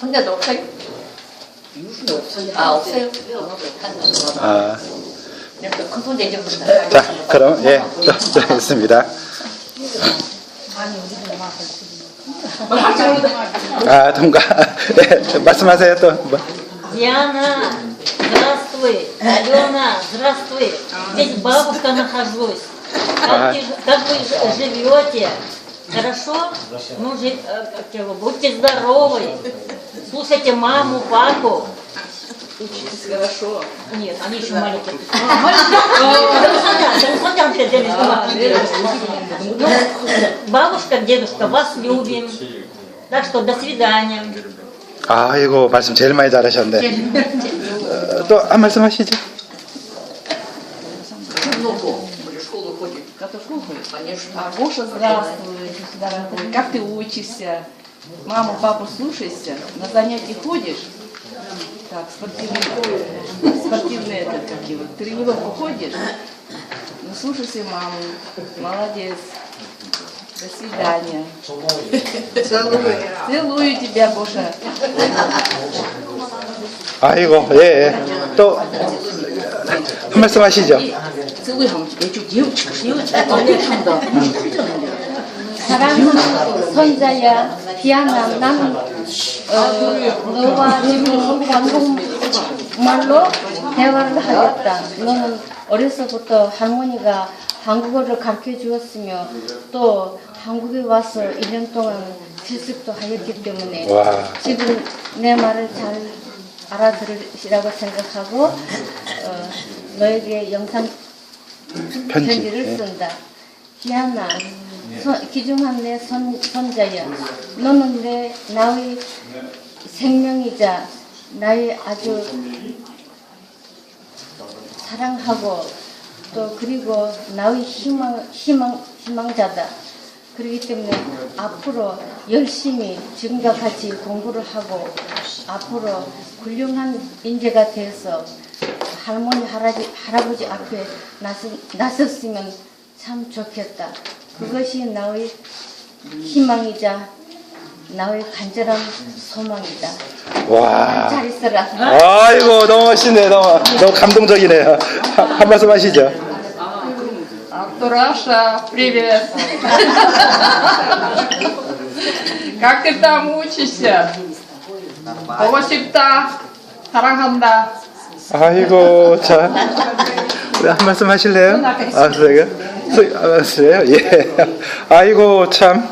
혼자도 없어요? 아 없어요? 아, 이렇게 큰 손자 잊어버린다. 자, 그럼 예, 또 드리겠습니다. 아, 동가. 예, 말씀하세요 또. 뭐. Диана, здравствуй. Алена, здравствуй. Здесь бабушка нахожусь. А. Как, ты- как вы ж- живете? Хорошо? Ну, жи- э, как его, будьте здоровы. Слушайте маму, папу. хорошо. Нет, они еще маленькие. Соня, Сонянка, Ну, Бабушка, дедушка, вас любим. Так что до свидания. 아이고 말씀 제일 많이 잘하셨네. 어, 또 한 말씀 하시죠. Конечно. А, Гоша, здравствуй, дорогой. Как ты учишься? Маму, папу слушайся? На занятия ходишь? Так, спортивный, спортивный этот, как его, тренировку ходишь? Ну, слушайся маму. Молодец. До свидания. Целую. Целую тебя, Гоша. 아이고 예, 예. 또 한 말씀 하시죠. 저거 하면 대충 기억 기억잘 못한다. 사랑하는 선자야 비아남 남 어, 너와 지금 한국말로 대화를 하겠다. 너는 어려서부터 할머니가 한국어를 가르쳐 주었으며 또 한국에 와서 1년 동안 실습도 하였기 때문에 와. 지금 내 말을 잘 알아들으시라고 생각하고 어, 너에게 영상 편지. 편지를 예. 쓴다. 선- 귀중한 내 손, 손자야. 너는 내 나의 생명이자 나의 아주 사랑하고 또 그리고 나의 희망, 희망, 희망자다. 그렇기 때문에 앞으로 열심히 지금과 같이 공부를 하고 앞으로 훌륭한 인재가 돼서 할머니 할아버지, 할아버지 앞에 나서, 나섰으면 참 좋겠다. 그것이 나의 희망이자 나의 간절한 소망이다. 와. 잘 있어라. 아이고 너무 멋있네. 너무 너무 감동적이네요. 한, 한 말씀 하시죠. Антураша, привет! Как ты там учишься? 보고 싶다. 사랑한다. 아이고 자, 우리 한 말씀 하실래요? 아, 그래요? 수- 아, 그래요? 예. 아이고 참.